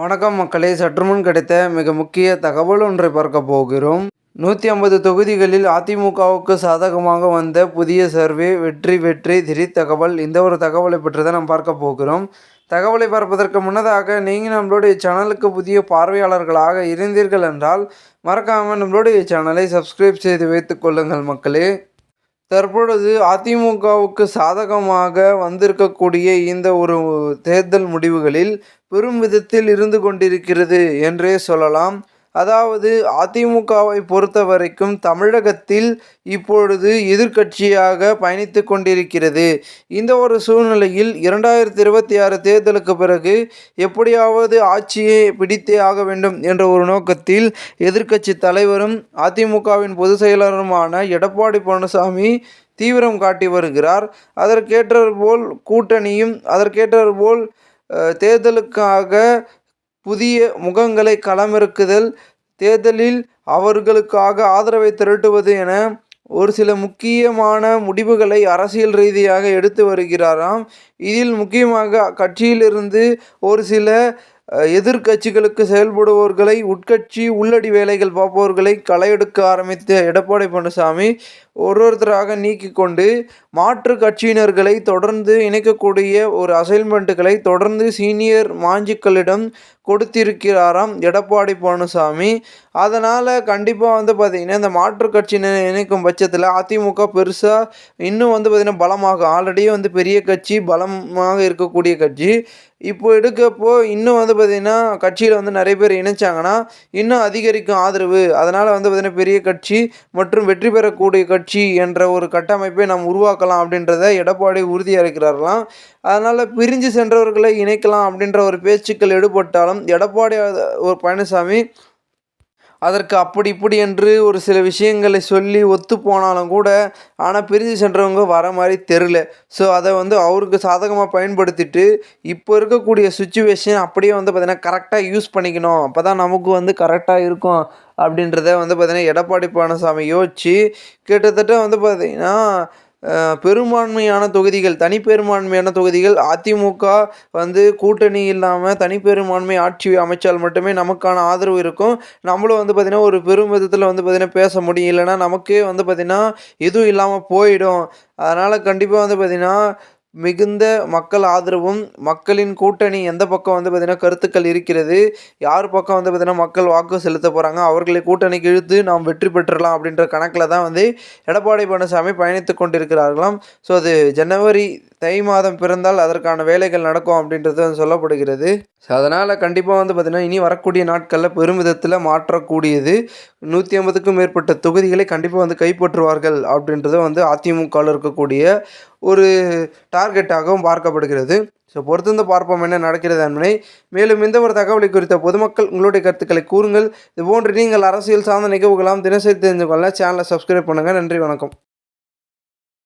வணக்கம் மக்களே. சற்றுமுன் கிடைத்த மிக முக்கிய தகவல் ஒன்றை பார்க்க போகிறோம். நூற்றி ஐம்பது தொகுதிகளில் அதிமுகவுக்கு சாதகமாக வந்த புதிய சர்வே வெற்றி வெற்றி திரி தகவல். இந்த ஒரு தகவலை பற்றி தான் நாம் பார்க்க போகிறோம். தகவலை பார்ப்பதற்கு முன்னதாக நீங்கள் நம்மளுடைய சேனலுக்கு புதிய பார்வையாளர்களாக இருந்தீர்கள் என்றால் மறக்காமல் நம்மளுடைய சேனலை சப்ஸ்கிரைப் செய்து வைத்துக் கொள்ளுங்கள் மக்களே. தற்பொழுது அதிமுகவுக்கு சாதகமாக வந்திருக்கக்கூடிய இந்த ஒரு தேர்தல் முடிவுகளில் பெரும் விதத்தில் இருந்து கொண்டிருக்கிறது என்றே சொல்லலாம். அதாவது அதிமுகவை பொறுத்த வரைக்கும் தமிழகத்தில் இப்பொழுது எதிர்க்கட்சியாக பயணித்து கொண்டிருக்கிறது. இந்த ஒரு சூழ்நிலையில் இரண்டாயிரத்தி இருபத்தி ஆறு தேர்தலுக்கு பிறகு எப்படியாவது ஆட்சியை பிடித்தே ஆக வேண்டும் என்ற ஒரு நோக்கத்தில் எதிர்க்கட்சி தலைவரும் அதிமுகவின் பொதுச் செயலருமான எடப்பாடி பழனிசாமி தீவிரம் காட்டி வருகிறார். அதற்கேற்றது போல் கூட்டணியும் அதற்கேற்றது போல் தேர்தலுக்காக புதிய முகங்களை களமிறக்குதல். தேர்தலில் அவர்களுக்காக ஆதரவை திரட்டுவது என ஒரு சில முக்கியமான முடிவுகளை அரசியல் ரீதியாக எடுத்து வருகிறாராம். இதில் முக்கியமாக கட்சியிலிருந்து ஒரு சில எதிர்கட்சிகளுக்கு செயல்படுபவர்களை உட்கட்சி உள்ளடி வேலைகள் பார்ப்பவர்களை களையெடுக்க ஆரம்பித்த எடப்பாடி பழனிசாமி ஒரு ஒருத்தராக நீக்கி கொண்டு மாற்று கட்சியினர்களை தொடர்ந்து இணைக்கக்கூடிய ஒரு அசைன்மெண்ட்டுகளை தொடர்ந்து சீனியர் மாஞ்சிக்களிடம் கொடுத்திருக்கிறாராம் எடப்பாடி பழனிசாமி. அதனால் கண்டிப்பாக வந்து பார்த்திங்கன்னா இந்த மாற்று கட்சியினர் இணைக்கும் பட்சத்தில் அதிமுக பெருசாக இன்னும் வந்து பார்த்திங்கன்னா பலமாகும் ஆல்ரெடி வந்து பெரிய கட்சி பலமாக இருக்கக்கூடிய கட்சி. இப்போ எடுக்கப்போ இன்னும் வந்து பார்த்திங்கன்னா கட்சியில் வந்து நிறைய பேர் இணைச்சாங்கன்னா இன்னும் அதிகரிக்கும் ஆதரவு. அதனால் வந்து பார்த்திங்கன்னா பெரிய கட்சி மற்றும் வெற்றி பெறக்கூடிய கட்சி என்ற ஒரு கட்டமைப்பை நாம் உருவாக்கலாம் அப்படின்றத எடப்பாடி உறுதியாக இருக்கிறார்களாம் அதனால் பிரிஞ்சு சென்றவர்களை இணைக்கலாம் அப்படின்ற ஒரு பேச்சுக்கள் எடுபட்டாலும் எடப்பாடி ஒரு பழனிசாமி அதற்கு அப்படி இப்படி என்று ஒரு சில விஷயங்களை சொல்லி ஒத்து போனாலும் கூட ஆனால் பிரிஞ்சு சென்றவங்க வர மாதிரி தெரில ஸோ அதை வந்து அவருக்கு சாதகமாக பயன்படுத்திட்டு இப்போ இருக்கக்கூடிய சுச்சுவேஷன் அப்படியே வந்து பார்த்திங்கன்னா கரெக்டாக யூஸ் பண்ணிக்கணும். அப்போ தான் நமக்கு வந்து கரெக்டாக இருக்கும் அப்படின்றத வந்து பார்த்திங்கன்னா எடப்பாடி பழனிசாமி யோசித்து கிட்டத்தட்ட வந்து பார்த்திங்கன்னா பெரும்பான்மையான தொகுதிகள் தனிப்பெரும்பான்மையான தொகுதிகள் அதிமுக வந்து கூட்டணி இல்லாமல் தனிப்பெரும்பான்மை ஆட்சி அமைச்சால் மட்டுமே நமக்கான ஆதரவு இருக்கும். நம்மளும் வந்து பார்த்திங்கன்னா ஒரு பெரும் விதத்தில் வந்து பார்த்திங்கன்னா பேச முடியும் இல்லைன்னா நமக்கே வந்து பார்த்திங்கன்னா எதுவும் இல்லாமல் போயிடும். அதனால் கண்டிப்பாக வந்து பார்த்திங்கன்னா மிகுந்த மக்கள் ஆதரவும் மக்களின் கூட்டணி எந்த பக்கம் வந்து பார்த்திங்கன்னா கருத்துக்கள் இருக்கிறது. யார் பக்கம் வந்து பார்த்திங்கன்னா மக்கள் வாக்கு செலுத்த போகிறாங்க அவர்களை கூட்டணிக்கு இழுத்து நாம் வெற்றி பெற்றலாம் அப்படின்ற கணக்கில் தான் வந்து எடப்பாடி பழனிசாமி பயணித்து கொண்டிருக்கிறார்களாம். ஸோ அது ஜனவரி தை மாதம் பிறந்தால் அதற்கான வேலைகள் நடக்கும் அப்படின்றது வந்து சொல்லப்படுகிறது. ஸோ அதனால் கண்டிப்பாக வந்து பார்த்திங்கன்னா இனி வரக்கூடிய நாட்களில் பெருமிதத்தில் மாற்றக்கூடியது நூற்றி ஐம்பதுக்கும் மேற்பட்ட தொகுதிகளை கண்டிப்பாக வந்து கைப்பற்றுவார்கள் அப்படின்றது வந்து அதிமுகவில் இருக்கக்கூடிய ஒரு டார்கெட்டாகவும் பார்க்கப்படுகிறது. ஸோ பொறுத்திருந்து பார்ப்போம் என்ன நடக்கிறது என்பதை மேலும் இந்த ஒரு தகவலை குறித்த பொதுமக்கள் உங்களுடைய கருத்துக்களை கூறுங்கள். இது போன்று நீங்கள் அரசியல் சார்ந்த நிகழ்வுகளாம் தினசரி தெரிஞ்சு கொள்ள சேனலை சப்ஸ்கிரைப் பண்ணுங்கள் நன்றி வணக்கம்.